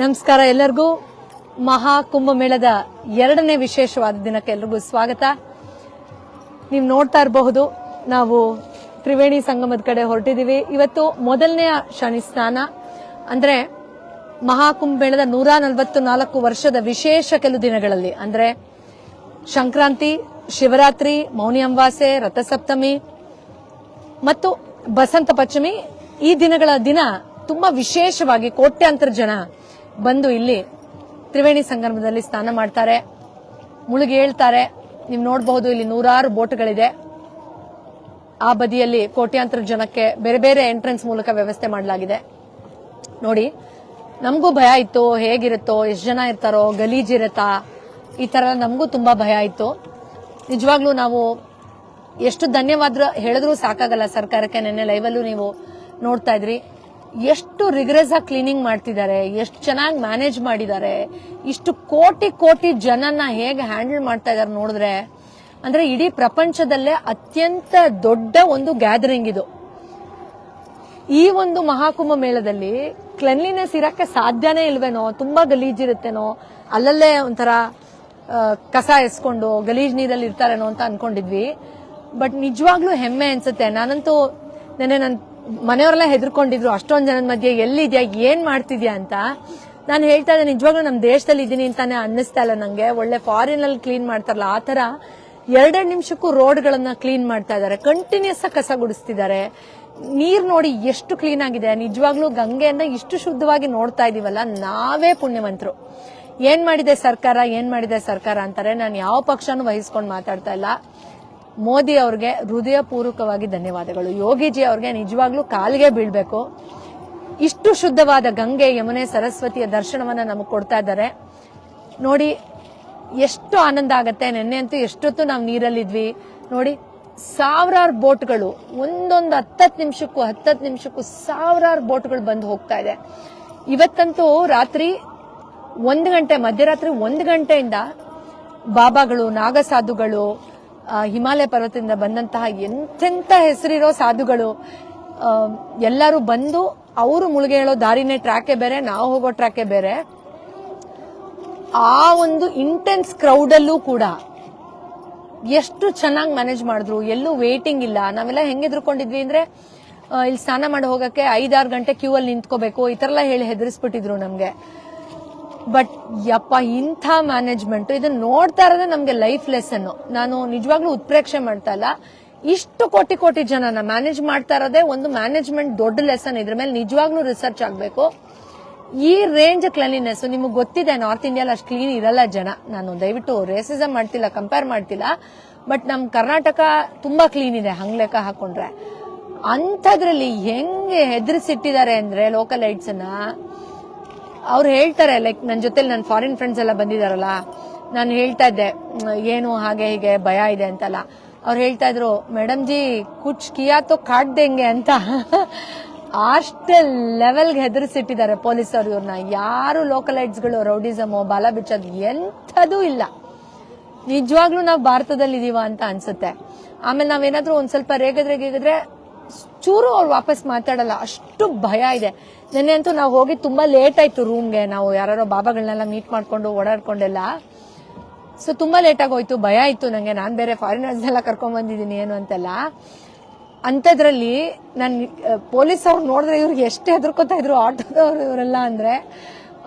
ನಮಸ್ಕಾರ ಎಲ್ಲರಿಗೂ. ಮಹಾ ಕುಂಭಮೇಳದ ಎರಡನೇ ವಿಶೇಷವಾದ ದಿನಕ್ಕೆ ಎಲ್ರಿಗೂ ಸ್ವಾಗತ. ನೀವು ನೋಡ್ತಾ ಇರಬಹುದು, ನಾವು ತ್ರಿವೇಣಿ ಸಂಗಮದ ಕಡೆ ಹೊರಟಿದ್ದೀವಿ. ಇವತ್ತು ಮೊದಲನೆಯ ಶನಿ ಸ್ನಾನ. ಅಂದ್ರೆ ಮಹಾಕುಂಭಮೇಳದ ನೂರ ನಲವತ್ತು ನಾಲ್ಕು ವರ್ಷದ ವಿಶೇಷ ಕೆಲವು ದಿನಗಳಲ್ಲಿ. ಅಂದ್ರೆ ಸಂಕ್ರಾಂತಿ, ಶಿವರಾತ್ರಿ, ಮೌನಿ ಅಮಾವಾಸ್ಯೆ, ರಥಸಪ್ತಮಿ ಮತ್ತು ಬಸಂತ ಪಂಚಮಿ ಈ ದಿನಗಳ ದಿನ ತುಂಬಾ ವಿಶೇಷವಾಗಿ ಕೋಟ್ಯಾಂತರ ಜನ ಬಂದು ಇಲ್ಲಿ ತ್ರಿವೇಣಿ ಸಂಗಮದಲ್ಲಿ ಸ್ನಾನ ಮಾಡ್ತಾರೆ. ಮುಳುಗಿ ಹೇಳ್ತಾರೆ, ನೀವು ನೋಡಬಹುದು, ಇಲ್ಲಿ ನೂರಾರು ಬೋಟ್ಗಳಿದೆ. ಆ ಬದಿಯಲ್ಲಿ ಕೋಟ್ಯಾಂತರ ಜನಕ್ಕೆ ಬೇರೆ ಬೇರೆ ಎಂಟ್ರೆನ್ಸ್ ಮೂಲಕ ವ್ಯವಸ್ಥೆ ಮಾಡಲಾಗಿದೆ. ನೋಡಿ, ನಮಗೂ ಭಯ ಇತ್ತು, ಹೇಗಿರುತ್ತೋ, ಎಷ್ಟು ಜನ ಇರ್ತಾರೋ ಗಲೀಜಿರುತ್ತಾ ಈ ತರ ನಮಗೂ ತುಂಬಾ ಭಯ ಇತ್ತು. ನಿಜವಾಗ್ಲೂ ನಾವು ಎಷ್ಟು ಧನ್ಯವಾದ ಹೇಳಿದ್ರೂ ಸಾಕಾಗಲ್ಲ ಸರ್ಕಾರಕ್ಕೆ, ನೆನ್ನೆ ಲೈವಲ್ಲೂ ನೀವು ನೋಡ್ತಾ ಇದ್ರಿ. ಎಷ್ಟು ರಿಗ್ರೆಸ್ ಆಗಿ ಕ್ಲೀನಿಂಗ್ ಮಾಡ್ತಿದ್ದಾರೆ, ಎಷ್ಟು ಚೆನ್ನಾಗಿ ಮ್ಯಾನೇಜ್ ಮಾಡಿದ್ದಾರೆ, ಇಷ್ಟು ಕೋಟಿ ಕೋಟಿ ಜನನ ಹೇಗೆ ಹ್ಯಾಂಡಲ್ ಮಾಡ್ತಾ ಇದ್ದಾರೆ ನೋಡಿದ್ರೆ, ಅಂದ್ರೆ ಇಡೀ ಪ್ರಪಂಚದಲ್ಲೇ ಅತ್ಯಂತ ದೊಡ್ಡ ಒಂದು ಗ್ಯಾದರಿಂಗ್ ಇದು. ಈ ಒಂದು ಮಹಾಕುಂಭ ಮೇಳದಲ್ಲಿ ಕ್ಲೆನ್ಲಿನೆಸ್ ಇರಕ್ಕೆ ಸಾಧ್ಯನೇ ಇಲ್ವೇನೋ, ತುಂಬಾ ಗಲೀಜಿರುತ್ತೇನೋ ಅಲ್ಲಲ್ಲೇ ಒಂಥರ ಕಸ ಎಸ್ಕೊಂಡು ಗಲೀಜ್ ನೀರಲ್ಲಿ ಇರ್ತಾರೇನೋ ಅಂತ ಅನ್ಕೊಂಡಿದ್ವಿ. ಬಟ್ ನಿಜವಾಗ್ಲೂ ಹೆಮ್ಮೆ ಅನ್ಸುತ್ತೆ. ನಾನಂತೂ ನೆನ್ನೆ ನನ್ನ ಮನೆಯವರೆಲ್ಲ ಹೆದರ್ಕೊಂಡಿದ್ರು, ಅಷ್ಟೊಂದು ಜನದ ಮಧ್ಯೆ ಎಲ್ಲಿದ್ಯಾ, ಏನ್ ಮಾಡ್ತಿದ್ಯಾ ಅಂತ. ನಾನು ಹೇಳ್ತಾ ಇದ್ದೆ ನಿಜವಾಗ್ಲೂ ನಮ್ಮ ದೇಶದಲ್ಲಿ ಇದ್ದೀನಿ ಅಂತಾನೆ ಅನ್ನಿಸ್ತಾ ಇಲ್ಲ ನಂಗೆ. ಒಳ್ಳೆ ಫಾರಿನ್ ಅಲ್ಲಿ ಕ್ಲೀನ್ ಮಾಡ್ತಾರಲ್ಲ, ಆ ತರ ಎರಡೆರಡು ನಿಮಿಷಕ್ಕೂ ರೋಡ್ಗಳನ್ನು ಕ್ಲೀನ್ ಮಾಡ್ತಾ ಇದ್ದಾರೆ. ಕಂಟಿನ್ಯೂಸ್ ಆಗಿ ಕಸ ಗುಡಿಸ್ತಿದ್ದಾರೆ. ನೀರ್ ನೋಡಿ ಎಷ್ಟು ಕ್ಲೀನ್ ಆಗಿದೆ. ನಿಜವಾಗ್ಲೂ ಗಂಗೆಯನ್ನ ಇಷ್ಟು ಶುದ್ಧವಾಗಿ ನೋಡ್ತಾ ಇದೀವಲ್ಲ, ನಾವೇ ಪುಣ್ಯವಂತರು. ಏನ್ ಮಾಡಿದೆ ಸರ್ಕಾರ, ಏನ್ ಮಾಡಿದೆ ಸರ್ಕಾರ ಅಂತಾರೆ, ನಾನು ಯಾವ ಪಕ್ಷನೂ ವಹಿಸ್ಕೊಂಡು ಮಾತಾಡ್ತಾ ಇಲ್ಲ. ಮೋದಿ ಅವ್ರಿಗೆ ಹೃದಯಪೂರ್ವಕವಾಗಿ ಧನ್ಯವಾದಗಳು. ಯೋಗಿಜಿ ಅವ್ರಿಗೆ ನಿಜವಾಗ್ಲೂ ಕಾಲಿಗೆ ಬೀಳ್ಬೇಕು. ಇಷ್ಟು ಶುದ್ಧವಾದ ಗಂಗೆ, ಯಮುನೆ, ಸರಸ್ವತಿಯ ದರ್ಶನವನ್ನ ನಮಗೆ ಕೊಡ್ತಾ ಇದ್ದಾರೆ. ನೋಡಿ, ಎಷ್ಟು ಆನಂದ ಆಗತ್ತೆ. ನಿನ್ನೆ ಅಂತೂ ಎಷ್ಟೊತ್ತು ನಾವು ನೀರಲ್ಲಿದ್ವಿ. ನೋಡಿ, ಸಾವಿರಾರು ಬೋಟ್ಗಳು, ಒಂದೊಂದು ಹತ್ತತ್ತು ನಿಮಿಷಕ್ಕೂ ಹತ್ತತ್ತು ನಿಮಿಷಕ್ಕೂ ಸಾವಿರಾರು ಬೋಟ್ಗಳು ಬಂದು ಹೋಗ್ತಾ ಇದೆ. ಇವತ್ತಂತೂ ರಾತ್ರಿ ಒಂದು ಗಂಟೆ, ಮಧ್ಯರಾತ್ರಿ ಒಂದು ಗಂಟೆಯಿಂದ ಬಾಬಾಗಳು, ನಾಗಸಾಧುಗಳು ಹಿಮಾಲಯ ಪರ್ವತದಿಂದ ಬಂದಂತಹ ಎಂತೆಂತ ಹೆಸರಿರೋ ಸಾಧುಗಳು ಎಲ್ಲರೂ ಬಂದು ಅವರು ಮುಳುಗೆ ಹೇಳೋ ದಾರಿನೇ ಟ್ರ್ಯಾಕೆ ಬೇರೆ, ನಾವು ಹೋಗೋ ಟ್ರ್ಯಾಕೆ ಬೇರೆ. ಆ ಒಂದು ಇಂಟೆನ್ಸ್ ಕ್ರೌಡಲ್ಲೂ ಕೂಡ ಎಷ್ಟು ಚೆನ್ನಾಗಿ ಮ್ಯಾನೇಜ್ ಮಾಡಿದ್ರು, ಎಲ್ಲೂ ವೇಟಿಂಗ್ ಇಲ್ಲ. ನಾವೆಲ್ಲ ಹೆಂಗೆ ಎದ್ರುಕೊಂಡಿದ್ವಿ ಅಂದ್ರೆ ಇಲ್ಲಿ ಸ್ನಾನ ಮಾಡಿ ಹೋಗಕ್ಕೆ ಐದಾರು ಗಂಟೆ ಕ್ಯೂ ಅಲ್ಲಿ ನಿಂತ್ಕೋಬೇಕು, ಈ ಥರ ಎಲ್ಲ ಹೇಳಿ ಹೆದರಿಸ್ಬಿಟ್ಟಿದ್ರು ನಮ್ಗೆ. ಬಟ್ ಯಪ್ಪ, ಇಂಥ ಮ್ಯಾನೇಜ್ಮೆಂಟ್ ಇದನ್ನ ನೋಡ್ತಾ ಇರೋದೇ ನಮಗೆ ಲೈಫ್ ಲೆಸನ್ ನಾನು ನಿಜವಾಗ್ಲೂ ಉತ್ಪ್ರೇಕ್ಷೆ ಮಾಡ್ತಾ ಇಲ್ಲ. ಇಷ್ಟು ಕೋಟಿ ಕೋಟಿ ಜನನ ಮ್ಯಾನೇಜ್ ಮಾಡ್ತಾ ಇರೋದೇ ಒಂದು ಮ್ಯಾನೇಜ್ಮೆಂಟ್ ದೊಡ್ಡ ಲೆಸನ್ ಇದ್ರ ಮೇಲೆ ನಿಜವಾಗ್ಲೂ ರಿಸರ್ಚ್ ಆಗಬೇಕು. ಈ ರೇಂಜ್ ಕ್ಲೀನಿನೆಸ್ ನಿಮಗೆ ಗೊತ್ತಿದೆ ನಾರ್ತ್ ಇಂಡಿಯಾಲ್ ಅಷ್ಟು ಕ್ಲೀನ್ ಇರಲ್ಲ ಜನ. ನಾನು ದಯವಿಟ್ಟು ರೇಸಿಸಮ್ ಮಾಡ್ತಿಲ್ಲ ಕಂಪೇರ್ ಮಾಡ್ತಿಲ್ಲ. ಬಟ್ ನಮ್ಮ ಕರ್ನಾಟಕ ತುಂಬಾ ಕ್ಲೀನ್ ಇದೆ ಹಂಗ್ ಲೆಕ್ಕ ಹಾಕೊಂಡ್ರೆ. ಅಂಥದ್ರಲ್ಲಿ ಹೆಂಗೆ ಹೆದರಿಸಿಟ್ಟಿದ್ದಾರೆ ಅಂದ್ರೆ ಲೋಕಲ್ ಐಟ್ಸ್ ಅನ್ನ ಅವ್ರು ಹೇಳ್ತಾರೆ ಲೈಕ್ ನನ್ನ ಜೊತೆಲಿ ನನ್ನ ಫಾರಿನ್ ಫ್ರೆಂಡ್ಸ್ ಎಲ್ಲ ಬಂದಿದಾರಲ್ಲ, ನಾನು ಹೇಳ್ತಾ ಇದ್ದೆ ಏನು, ಹಾಗೆ, ಹೀಗೆ, ಭಯ ಇದೆ ಅಂತಲ್ಲ. ಅವ್ರು ಹೇಳ್ತಾ ಇದ್ರು, ಮೇಡಮ್ ಜಿ, ಕುಚ್ ಕಿಯಾ ತೋ ಅಂತ. ಅಷ್ಟ ಲೆವೆಲ್ಗೆ ಹೆದರ್ಸಿಟ್ಟಿದ್ದಾರೆ ಪೊಲೀಸ್ ಅವರು ಇವ್ರನ್ನ ಯಾರು ಲೋಕಲೈಟ್ಸ್ಗಳು ರೌಡಿಸಮು ಬಾಲ ಬಿಚ್ಚೋದು ಎಂಥದೂ ಇಲ್ಲ. ನಿಜವಾಗ್ಲೂ ನಾವು ಭಾರತದಲ್ಲಿ ಇದೀವ ಅಂತ ಅನ್ಸುತ್ತೆ. ಆಮೇಲೆ ನಾವೇನಾದರೂ ಒಂದ್ ಸ್ವಲ್ಪ ರೇಗದ್ರೆ ಗೇಗಿದ್ರೆ ಚೂರು ಅವ್ರು ವಾಪಸ್ ಮಾತಾಡಲ್ಲ, ಅಷ್ಟು ಭಯ ಇದೆ. ನೆನ್ನೆ ಅಂತೂ ನಾವು ಹೋಗಿ ತುಂಬಾ ಲೇಟ್ ಆಯ್ತು ರೂಮ್ಗೆ ನಾವು ಯಾರೋ ಬಾಬಾಗಳನ್ನೆಲ್ಲ ಮೀಟ್ ಮಾಡ್ಕೊಂಡು ಓಡಾಡ್ಕೊಂಡೆಲ್ಲ. ಸೊ ತುಂಬಾ ಲೇಟ್ ಆಗೋಯ್ತು, ಭಯ ಇತ್ತು ನಂಗೆ. ನಾನ್ ಬೇರೆ ಫಾರಿನರ್ಸ್ ಎಲ್ಲ ಕರ್ಕೊಂಡ್ ಬಂದಿದ್ದೀನಿ, ಏನು ಅಂತೆಲ್ಲ. ಅಂಥದ್ರಲ್ಲಿ ನನ್ ಪೊಲೀಸ್ ಅವ್ರು ನೋಡಿದ್ರೆ ಇವ್ರಿಗೆ ಎಷ್ಟು ಹೆದರ್ಕೋತಾ ಇದ್ರು, ಆಟೋದವ್ರು ಇವರೆಲ್ಲ ಅಂದ್ರೆ,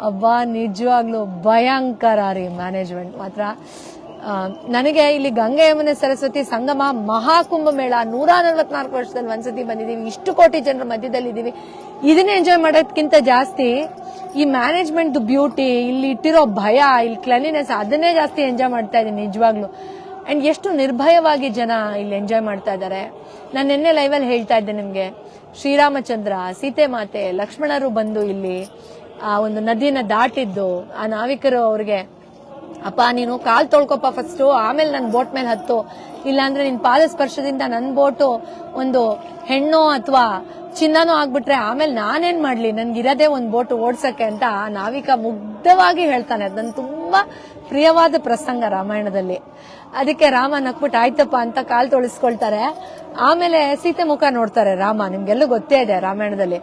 ಅಬ್ಬಾ, ನಿಜವಾಗ್ಲೂ ಭಯಂಕರ ರೀ ಮ್ಯಾನೇಜ್ಮೆಂಟ್ ಮಾತ್ರ ನನಗೆ ಇಲ್ಲಿ ಗಂಗೆ ಯಮುನೆ ಸರಸ್ವತಿ ಸಂಗಮ ಮಹಾಕುಂಭ ಮೇಳ ನೂರ ನಲ್ವತ್ನಾಲ್ಕು ವರ್ಷದಲ್ಲಿ ಒಂದ್ಸತಿ ಬಂದಿದೀವಿ. ಇಷ್ಟು ಕೋಟಿ ಜನರ ಮಧ್ಯದಲ್ಲಿ ಇದೀವಿ ಇದನ್ನ ಎಂಜಾಯ್ ಮಾಡೋದಕ್ಕಿಂತ ಜಾಸ್ತಿ ಈ ಮ್ಯಾನೇಜ್ಮೆಂಟ್ ಬ್ಯೂಟಿ ಇಲ್ಲಿ ಇಟ್ಟಿರೋ ಭಯ, ಇಲ್ಲಿ ಕ್ಲೀನಿನೆಸ್ ಅದನ್ನೇ ಜಾಸ್ತಿ ಎಂಜಾಯ್ ಮಾಡ್ತಾ ಇದೀನಿ ನಿಜವಾಗ್ಲು. ಅಂಡ್ ಎಷ್ಟು ನಿರ್ಭಯವಾಗಿ ಜನ ಇಲ್ಲಿ ಎಂಜಾಯ್ ಮಾಡ್ತಾ ಇದ್ದಾರೆ. ನಾನು ನಿನ್ನೆ ಲೈವಲ್ಲಿ ಹೇಳ್ತಾ ಇದ್ದೆ ನಿಮ್ಗೆ. ಶ್ರೀರಾಮಚಂದ್ರ, ಸೀತೆ ಮಾತೆ, ಲಕ್ಷ್ಮಣರು ಬಂದು ಇಲ್ಲಿ, ಆ, ಒಂದು ನದಿನ ದಾಟಿದ್ದು, ಆ ನಾವಿಕರು ಅವ್ರಿಗೆ ಅಪ್ಪ, ನೀನು ಕಾಲ್ ತೊಳ್ಕೊಪ್ಪ ಫಸ್ಟ್ ಆಮೇಲೆ ನನ್ನ ಬೋಟ್ ಮೇಲೆ ಹತ್ತು. ಇಲ್ಲಾಂದ್ರೆ ನಿನ್ ಪಾದ ಸ್ಪರ್ಶದಿಂದ ನನ್ನ ಬೋಟು ಒಂದು ಹೆಣ್ಣು ಅಥವಾ ಚಿನ್ನನೋ ಆಗ್ಬಿಟ್ರೆ ಆಮೇಲೆ ನಾನೇನ್ ಮಾಡ್ಲಿ? ಇರೋದೇ ಒಂದ್ ಬೋಟ್ ಓಡ್ಸಕ್ಕೆ ಅಂತ ನಾವಿಕ ಮುಗ್ಧವಾಗಿ ಹೇಳ್ತಾನೆ. ಅದು ತುಂಬಾ ಪ್ರಿಯವಾದ ಪ್ರಸಂಗ ರಾಮಾಯಣದಲ್ಲಿ. ಅದಕ್ಕೆ ರಾಮ ನಕ್ಬಿಟ್ಟು ಆಯ್ತಪ್ಪ ಅಂತ ಕಾಲ್ ತೊಳಿಸ್ಕೊಳ್ತಾರೆ. ಆಮೇಲೆ ಸೀತೆ ಮುಖ ನೋಡ್ತಾರೆ ರಾಮ. ನಿಮ್ಗೆಲ್ಲೂ ಗೊತ್ತೇ ಇದೆ ರಾಮಾಯಣದಲ್ಲಿ.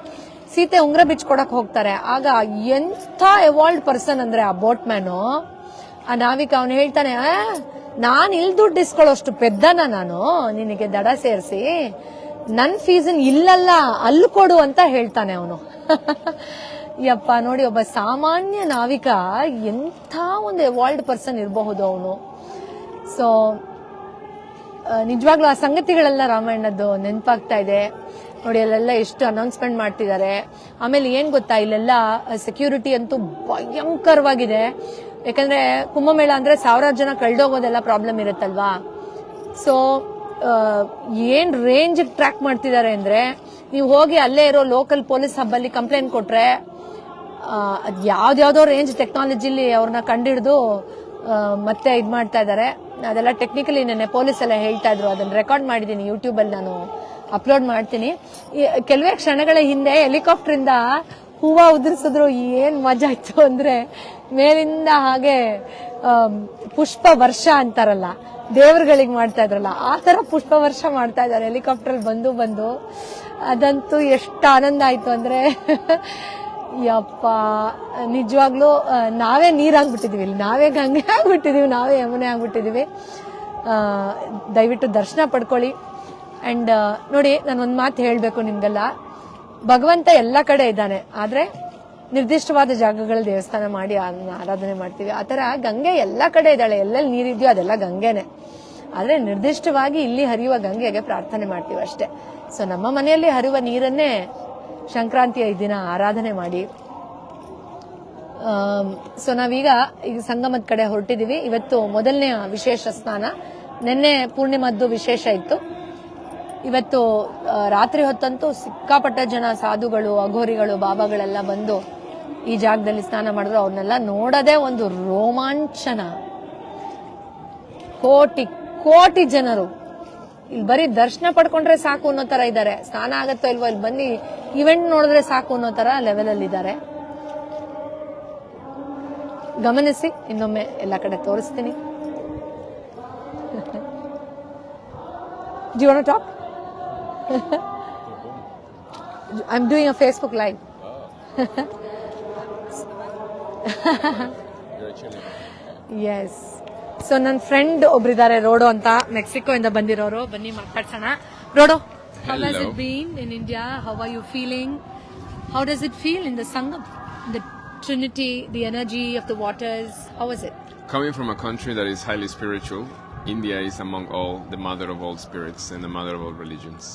ಸೀತೆ ಉಂಗ್ರ ಬಿಚ್ಕೊಡಕ್ ಹೋಗ್ತಾರೆ. ಆಗ ಎಂಥ ಎವಾಲ್ಡ್ ಪರ್ಸನ್ ಅಂದ್ರೆ ಆ ಬೋಟ್ ಮ್ಯಾನು ಆ ನಾವಿಕ ಅವನು ಹೇಳ್ತಾನೆ ನಾನು ಇಲ್ಲಿ ಇಲ್ ದುಡ್ಡು ಇಸ್ಕೊಳ್ಳೋಷ್ಟು ಪೆದ್ದನ ನಾನು, ನಿನಗೆ ದಡ ಸೇರಿಸಿ ನನ್ನ ಫೀಸನ್ ಇಲ್ಲಲ್ಲ, ಅಲ್ಲಿ ಕೊಡು ಅಂತ ಹೇಳ್ತಾನೆ ಅವನು. ಯಪ್ಪ, ನೋಡಿ ಒಬ್ಬ ಸಾಮಾನ್ಯ ನಾವಿಕ ಎಂಥ ಒಂದು ಎವಾಲ್ಡ್ ಪರ್ಸನ್ ಇರಬಹುದು ಅವನು. ಸೊ ನಿಜವಾಗ್ಲೂ ಆ ಸಂಗತಿಗಳೆಲ್ಲ ರಾಮಾಯಣದ್ದು ನೆನಪಾಗ್ತಾ ಇದೆ. ನೋಡಿ, ಅಲ್ಲೆಲ್ಲ ಎಷ್ಟು ಅನೌನ್ಸ್ಮೆಂಟ್ ಮಾಡ್ತಿದ್ದಾರೆ. ಆಮೇಲೆ ಏನ್ ಗೊತ್ತಾ, ಇಲ್ಲೆಲ್ಲ ಸೆಕ್ಯೂರಿಟಿ ಅಂತೂ ಭಯಂಕರವಾಗಿದೆ. ಯಾಕಂದ್ರೆ ಕುಂಭಮೇಳ ಅಂದ್ರೆ ಸಾವಿರಾರು ಜನ ಕಳ್ದೋಗೋದೆಲ್ಲ ಪ್ರಾಬ್ಲಮ್ ಇರುತ್ತಲ್ವಾ? ಸೊ ಏನ್ ರೇಂಜ್ ಟ್ರ್ಯಾಕ್ ಮಾಡ್ತಿದ್ದಾರೆ ಅಂದ್ರೆ, ನೀವು ಹೋಗಿ ಅಲ್ಲೇ ಇರೋ ಲೋಕಲ್ ಪೊಲೀಸ್ ಹಬ್ಬಲ್ಲಿ ಕಂಪ್ಲೇಂಟ್ ಕೊಟ್ರೆ ಅದು ಯಾವ್ದಾವ್ದೋ ರೇಂಜ್ ಟೆಕ್ನಾಲಜಿಲಿ ಅವ್ರನ್ನ ಕಂಡಿಡಿದು ಮತ್ತೆ ಇದ್ ಮಾಡ್ತಾ ಇದ್ದಾರೆ ಅದೆಲ್ಲ ಟೆಕ್ನಿಕಲಿ ನೆನ್ನೆ ಪೊಲೀಸ್ ಎಲ್ಲ ಹೇಳ್ತಾ ಇದ್ರು. ಅದನ್ನ ರೆಕಾರ್ಡ್ ಮಾಡಿದ್ದೀನಿ ಯೂಟ್ಯೂಬ್ ಅಲ್ಲಿ ನಾನು ಅಪ್ಲೋಡ್ ಮಾಡ್ತೀನಿ. ಕೆಲವೇ ಕ್ಷಣಗಳ ಹಿಂದೆ ಹೆಲಿಕಾಪ್ಟರ್ ಇಂದ ಹೂವ ಉದುರಿಸಿದ್ರು ಏನ್ ಮಜಾ ಇತ್ತು ಅಂದ್ರೆ ಮೇಲಿಂದ ಹಾಗೆ ಪುಷ್ಪ ವರ್ಷ ಅಂತಾರಲ್ಲ, ದೇವ್ರುಗಳಿಗೆ ಮಾಡ್ತಾ ಇದ್ರಲ್ಲ, ಆ ತರ ಪುಷ್ಪ ವರ್ಷ ಮಾಡ್ತಾ ಇದಾರೆ ಹೆಲಿಕಾಪ್ಟರ್ ಬಂದು ಬಂದು. ಅದಂತೂ ಎಷ್ಟು ಆನಂದ ಆಯ್ತು ಅಂದ್ರೆ, ಯಪ್ಪ, ನಿಜವಾಗ್ಲೂ ನಾವೇ ನೀರಾಗ್ಬಿಟ್ಟಿದೀವಿ, ಇಲ್ಲಿ ನಾವೇ ಗಂಗೆ ಆಗ್ಬಿಟ್ಟಿದೀವಿ, ನಾವೇ ಯಮುನೆ ಆಗ್ಬಿಟ್ಟಿದೀವಿ. ದಯವಿಟ್ಟು ದರ್ಶನ ಪಡ್ಕೊಳ್ಳಿ. ಅಂಡ್ ನೋಡಿ, ನಾನು ಒಂದು ಮಾತು ಹೇಳಬೇಕು ನಿಮ್ಗೆಲ್ಲ. ಭಗವಂತ ಎಲ್ಲ ಕಡೆ ಇದ್ದಾನೆ. ಆದ್ರೆ ನಿರ್ದಿಷ್ಟವಾದ ಜಾಗಗಳ ದೇವಸ್ಥಾನ ಮಾಡಿ ಅದನ್ನ ಆರಾಧನೆ ಮಾಡ್ತೀವಿ. ಆತರ ಗಂಗೆ ಎಲ್ಲ ಕಡೆ ಇದ್ದಾಳೆ. ಎಲ್ಲೆಲ್ಲಿ ನೀರಿದೆಯೋ ಅದೆಲ್ಲ ಗಂಗೆನೆ. ಆದ್ರೆ ನಿರ್ದಿಷ್ಟವಾಗಿ ಇಲ್ಲಿ ಹರಿಯುವ ಗಂಗೆಗೆ ಪ್ರಾರ್ಥನೆ ಮಾಡ್ತೀವಿ ಅಷ್ಟೇ. ಸೊ ನಮ್ಮ ಮನೆಯಲ್ಲಿ ಹರಿಯುವ ನೀರನ್ನೇ ಸಂಕ್ರಾಂತಿಯ ದಿನ ಆರಾಧನೆ ಮಾಡಿ. ಸೊ ನಾವೀಗ ಈಗ ಸಂಗಮದ ಕಡೆ ಹೊರಟಿದೀವಿ ಇವತ್ತು ಮೊದಲನೇ ವಿಶೇಷ ಸ್ನಾನ. ನಿನ್ನೆ ಪೂರ್ಣಿಮದ್ದು ವಿಶೇಷ ಇತ್ತು. ಇವತ್ತು ರಾತ್ರಿ ಹೊತ್ತಂತೂ ಸಿಕ್ಕಾಪಟ್ಟ ಜನ ಸಾಧುಗಳು, ಅಘೋರಿಗಳು, ಬಾಬಾಗಳೆಲ್ಲ ಬಂದು ಈ ಜಾಗದಲ್ಲಿ ಸ್ನಾನ ಮಾಡಿದ್ರು. ಅವ್ರನ್ನೆಲ್ಲ ನೋಡೋದೇ ಒಂದು ರೋಮಾಂಚನ. ಕೋಟಿ ಕೋಟಿ ಜನರು. ಇಲ್ಲಿ ಬರೀ ದರ್ಶನ ಪಡ್ಕೊಂಡ್ರೆ ಸಾಕು ಅನ್ನೋ ತರ ಇದ್ದಾರೆ. ಸ್ನಾನ ಆಗತ್ತೋ ಇಲ್ವೋ, ಇಲ್ಲಿ ಬನ್ನಿ ಇವೆಂಟ್ ನೋಡಿದ್ರೆ ಸಾಕು ಅನ್ನೋ ತರ ಲೆವೆಲ್ ಅಲ್ಲಿ ಇದ್ದಾರೆ. ಗಮನಿಸಿ, ಇನ್ನೊಮ್ಮೆ ಎಲ್ಲ ಕಡೆ ತೋರಿಸ್ತೀನಿ. Talk I am doing a Facebook live as so ನನ್ನ ಫ್ರೆಂಡ್ ಒಬ್ರಿದ್ದಾರೆ ರೋಡೋ ಅಂತ ಮೆಕ್ಸಿಕೋ ಇಂದ ಬಂದಿರೋರು ಬನ್ನಿ ಮಾತಾಡ್ಸೋಣ Rodo how has it been in India how are you feeling how does it feel in the Sangam the trinity the energy of the waters how is it Coming from a country that is highly spiritual, India is among all the mother of all spirits and the mother of all religions.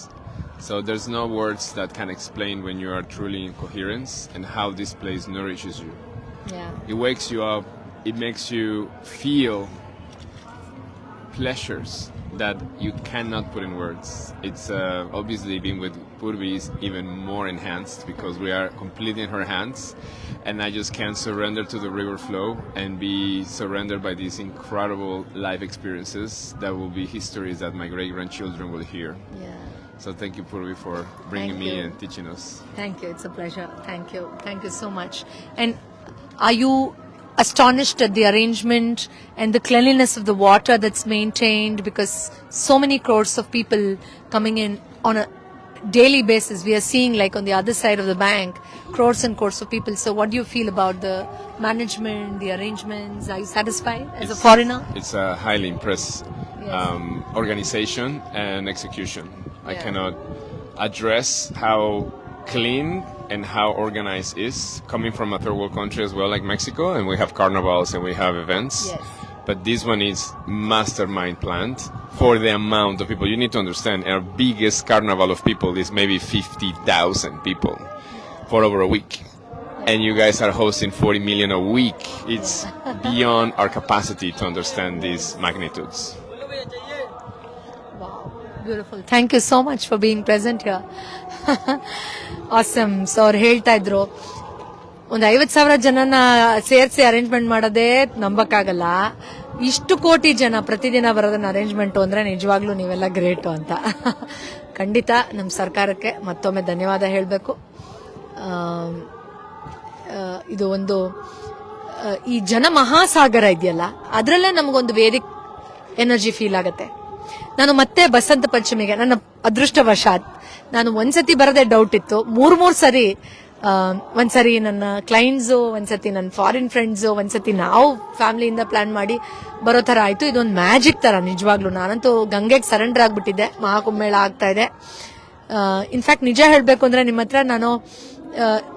So there's no words that can explain when you are truly in coherence and how this place nourishes you. Yeah. It wakes you up, it makes you feel pleasures that you cannot put in words. It's uh, obviously being with Purvi is even more enhanced because we are completely in her hands, and I just can't surrender to the river flow and be surrendered by these incredible life experiences that will be histories that my great grandchildren will hear. So thank you, Purvi, for bringing Thank me you. and teaching us. Thank you. It's a pleasure. Thank you. Thank you so much. And are you astonished at the arrangement and the cleanliness of the water that's maintained because so many crores of people coming in on a daily basis we are seeing like on the other side of the bank crores and crores of people so what do you feel about the management the arrangements are you satisfied as a It's- foreigner It's a highly impressed Yes. um, organization and execution. I cannot address how clean and how organized is coming from a third world country as well, like Mexico, and we have carnivals and we have events. Yes. But this one is mastermind planned for the amount of people. You need to understand our biggest carnival of people is maybe 50,000 people for over a week. And you guys are hosting 40 million a week. It's beyond our capacity to understand these magnitudes. Beautiful thank you so much for being present here awesome so ಅವ್ರು ಹೇಳ್ತಾ ಇದ್ರು, ಒಂದು ಐವತ್ತು ಸಾವಿರ ಜನನ ಸೇರಿಸಿ arrangement ಮಾಡೋದೇ ನಂಬಕ್ಕಾಗಲ್ಲ. ಇಷ್ಟು ಕೋಟಿ ಜನ ಪ್ರತಿದಿನ ಬರೋದನ್ನ ಅರೇಂಜ್ಮೆಂಟ್ ಅಂದ್ರೆ ನಿಜವಾಗ್ಲೂ ನೀವೆಲ್ಲ ಗ್ರೇಟು ಅಂತ. ಖಂಡಿತ ನಮ್ಮ ಸರ್ಕಾರಕ್ಕೆ ಮತ್ತೊಮ್ಮೆ ಧನ್ಯವಾದ ಹೇಳಬೇಕು. ಇದು ಒಂದು ಈ ಜನ ಮಹಾಸಾಗರ ಇದೆಯಲ್ಲ, ಅದರಲ್ಲೇ ನಮಗೊಂದು ವೇದಿಕ್ ಎನರ್ಜಿ ಫೀಲ್ ಆಗುತ್ತೆ. ನಾನು ಮತ್ತೆ ಬಸಂತ ಪಂಚಮಿಗೆ, ನನ್ನ ಅದೃಷ್ಟವಶಾತ್ ನಾನು ಒಂದ್ಸತಿ ಬರದೆ ಡೌಟ್ ಇತ್ತು. ಮೂರ್ ಮೂರ್ ಸರಿ ಒಂದ್ಸರಿ ನನ್ನ ಕ್ಲೈಂಟ್ಸು ಒಂದ್ಸತಿ ನನ್ನ ಫಾರಿನ್ ಫ್ರೆಂಡ್ಸು ಒಂದ್ಸತಿ ನಾವು ಫ್ಯಾಮಿಲಿಯಿಂದ ಪ್ಲಾನ್ ಮಾಡಿ ಬರೋ ತರ ಆಯ್ತು. ಇದೊಂದು ಮ್ಯಾಜಿಕ್ ತರ ನಿಜವಾಗ್ಲೂ. ನಾನಂತೂ ಗಂಗೆಗೆ ಸರೆಂಡರ್ ಆಗ್ಬಿಟ್ಟಿದ್ದೆ. ಮಹಾಕುಂಭಮೇಳ ಆಗ್ತಾ ಇದೆ. ಇನ್ಫ್ಯಾಕ್ಟ್ ನಿಜ ಹೇಳಬೇಕು ಅಂದ್ರೆ ನಿಮ್ಮ ಹತ್ರ ನಾನು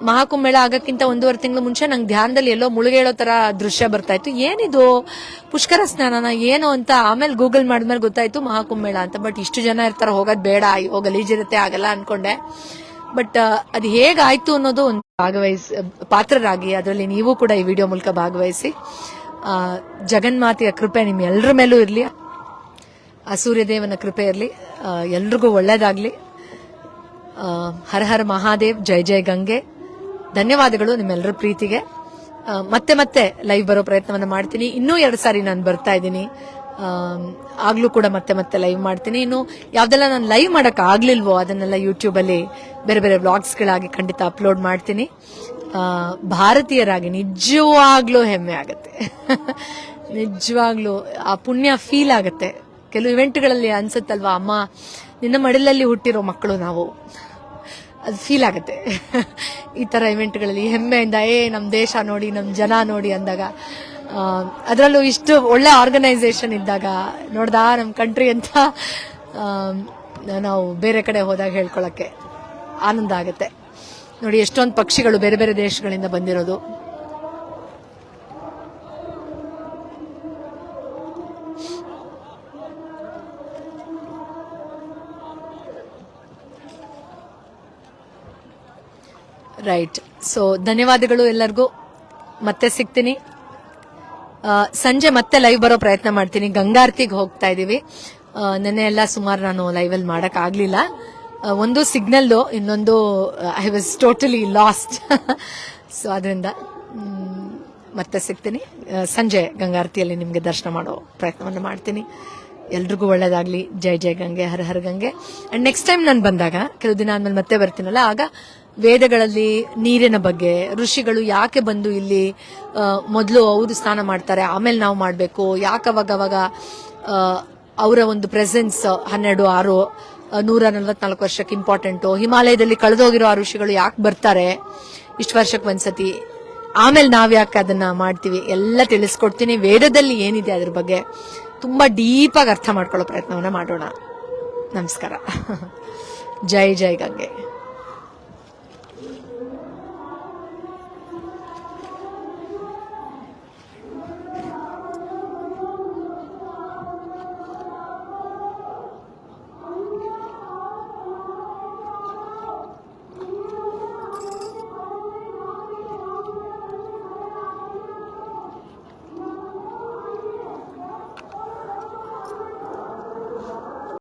ಮಹಾಕುಂಭಮೇಳ ಆಗಕ್ಕಿಂತ ಒಂದೂವರೆ ತಿಂಗಳು ಮುಂಚೆ ನಂಗೆ ಧ್ಯಾನದಲ್ಲಿ ಎಲ್ಲೋ ಮುಳುಗೇಳೋ ತರ ದೃಶ್ಯ ಬರ್ತಾ ಇತ್ತು. ಏನಿದು? ಪುಷ್ಕರ ಸ್ನಾನನ ಏನು ಅಂತ ಆಮೇಲೆ ಗೂಗಲ್ ಮಾಡಿದ್ಮೇಲೆ ಗೊತ್ತಾಯ್ತು ಮಹಾಕುಂಭಮೇಳ ಅಂತ. ಬಟ್ ಇಷ್ಟು ಜನ ಇರ್ತಾರೆ, ಹೋಗೋದ್ ಬೇಡ, ಅಯ್ಯೋ ಗಲೀಜಿರುತ್ತೆ ಆಗಲ್ಲ ಅನ್ಕೊಂಡೆ. ಬಟ್ ಅದು ಹೇಗಾಯ್ತು ಅನ್ನೋದು ಒಂದು ಭಾಗವಹಿಸಿ, ಪಾತ್ರರಾಗಿ ಅದರಲ್ಲಿ ನೀವು ಕೂಡ ಈ ವಿಡಿಯೋ ಮೂಲಕ ಭಾಗವಹಿಸಿ. ಜಗನ್ಮಾತೆಯ ಕೃಪೆ ನಿಮ್ ಎಲ್ಲರ ಮೇಲೂ ಇರಲಿ. ಆ, ಸೂರ್ಯದೇವನ ಕೃಪೆ ಇರಲಿ. ಎಲ್ರಿಗೂ ಒಳ್ಳೇದಾಗ್ಲಿ. ಹರ ಹರ ಮಹಾದೇವ್, ಜೈ ಜೈ ಗಂಗೆ. ಧನ್ಯವಾದಗಳು ನಿಮ್ಮೆಲ್ಲರ ಪ್ರೀತಿಗೆ. ಮತ್ತೆ ಮತ್ತೆ ಲೈವ್ ಬರೋ ಪ್ರಯತ್ನವನ್ನು ಮಾಡ್ತೀನಿ. ಇನ್ನೂ ಎರಡು ಸಾರಿ ನಾನು ಬರ್ತಾ ಇದ್ದೀನಿ. ಆಗ್ಲೂ ಕೂಡ ಮತ್ತೆ ಮತ್ತೆ ಲೈವ್ ಮಾಡ್ತೀನಿ. ಇನ್ನು ಯಾವ್ದೆಲ್ಲ ನಾನು ಲೈವ್ ಮಾಡಕ್ ಆಗ್ಲಿಲ್ವೋ ಅದನ್ನೆಲ್ಲ ಯೂಟ್ಯೂಬ್ ಅಲ್ಲಿ ಬೇರೆ ಬೇರೆ ವ್ಲಾಗ್ಸ್ಗಳಾಗಿ ಖಂಡಿತ ಅಪ್ಲೋಡ್ ಮಾಡ್ತೀನಿ. ಭಾರತೀಯರಾಗಿ ನಿಜವಾಗ್ಲೂ ಹೆಮ್ಮೆ ಆಗುತ್ತೆ. ನಿಜವಾಗ್ಲೂ ಆ ಪುಣ್ಯ ಫೀಲ್ ಆಗತ್ತೆ. ಕೆಲವು ಇವೆಂಟ್ಗಳಲ್ಲಿ ಅನ್ಸುತ್ತಲ್ವಾ, ಅಮ್ಮ, ನಿನ್ನ ಮಡಿಲಲ್ಲಿ ಹುಟ್ಟಿರೋ ಮಕ್ಕಳು ನಾವು. ಅದು ಫೀಲ್ ಆಗುತ್ತೆ. ಈ ತರ ಇವೆಂಟ್ಗಳಲ್ಲಿ ಹೆಮ್ಮೆಯಿಂದ, ಏ ನಮ್ಮ ದೇಶ ನೋಡಿ ನಮ್ಮ ಜನ ನೋಡಿ ಅಂದಾಗ ಅದರಲ್ಲೂ ಇಷ್ಟು ಒಳ್ಳೆ ಆರ್ಗನೈಸೇಷನ್ ಇದ್ದಾಗ, ನೋಡ್ದಾ ನಮ್ಮ ಕಂಟ್ರಿ ಅಂತ ನಾವು ಬೇರೆ ಕಡೆ ಹೋದಾಗ ಹೇಳ್ಕೊಳ್ಳೋಕ್ಕೆ ಆನಂದ ಆಗುತ್ತೆ. ನೋಡಿ, ಎಷ್ಟೊಂದು ಪಕ್ಷಿಗಳು ಬೇರೆ ಬೇರೆ ದೇಶಗಳಿಂದ ಬಂದಿರೋದು. ರೈಟ್ ಸೊ ಧನ್ಯವಾದಗಳು ಎಲ್ಲರಿಗೂ. ಮತ್ತೆ ಸಿಗ್ತೀನಿ. ಸಂಜೆ ಮತ್ತೆ ಲೈವ್ ಬರೋ ಪ್ರಯತ್ನ ಮಾಡ್ತೀನಿ. ಗಂಗಾರ್ತಿಗೆ ಹೋಗ್ತಾ ಇದ್ದೀವಿ ನೆನ್ನೆ ಎಲ್ಲ ಸುಮಾರು ನಾನು ಲೈವಲ್ಲಿ ಮಾಡೋಕ್ಕಾಗಲಿಲ್ಲ ಒಂದು ಸಿಗ್ನಲ್ ಇನ್ನೊಂದು I was totally lost so ಅದರಿಂದ ಮತ್ತೆ ಸಿಗ್ತೀನಿ. ಸಂಜೆ ಗಂಗಾರತಿಯಲ್ಲಿ ನಿಮಗೆ ದರ್ಶನ ಮಾಡೋ ಪ್ರಯತ್ನವನ್ನು ಮಾಡ್ತೀನಿ. ಎಲ್ರಿಗೂ ಒಳ್ಳೇದಾಗ್ಲಿ. ಜೈ ಜೈ Gange. Hara Hara Gange. And next time ನಾನು ಬಂದಾಗ, ಕೆಲವು ದಿನ ಆದ್ಮೇಲೆ ಮತ್ತೆ ಬರ್ತೀನಲ್ಲ, ಆಗ ವೇದಗಳಲ್ಲಿ ನೀರಿನ ಬಗ್ಗೆ, ಋಷಿಗಳು ಯಾಕೆ ಬಂದು ಇಲ್ಲಿ ಮೊದಲು ಅವರು ಸ್ನಾನ ಮಾಡ್ತಾರೆ, ಆಮೇಲೆ ನಾವು ಮಾಡಬೇಕು, ಯಾಕೆ ಅವಾಗ ಅವಾಗ ಅವರ ಒಂದು ಪ್ರೆಸೆನ್ಸ್ ಹನ್ನೆರಡು, ಆರು ನೂರ ನಲವತ್ನಾಲ್ಕು ವರ್ಷಕ್ಕೆ ಇಂಪಾರ್ಟೆಂಟು ಹಿಮಾಲಯದಲ್ಲಿ ಕಳೆದೋಗಿರೋ ಆ ಋಷಿಗಳು ಯಾಕೆ ಬರ್ತಾರೆ? ಇಷ್ಟು ವರ್ಷಕ್ಕೆ ಒಂದ್ಸತಿ. ಆಮೇಲೆ ನಾವು ಯಾಕೆ ಅದನ್ನ ಮಾಡ್ತೀವಿ? ಎಲ್ಲ ತಿಳಿಸ್ಕೊಡ್ತೀನಿ. ವೇದದಲ್ಲಿ ಏನಿದೆ ಅದ್ರ ಬಗ್ಗೆ ತುಂಬಾ ಡೀಪಾಗಿ ಅರ್ಥ ಮಾಡ್ಕೊಳ್ಳೋ ಪ್ರಯತ್ನವನ್ನ ಮಾಡೋಣ. ನಮಸ್ಕಾರ. ಜೈ ಜೈ ಗಂಗೆ.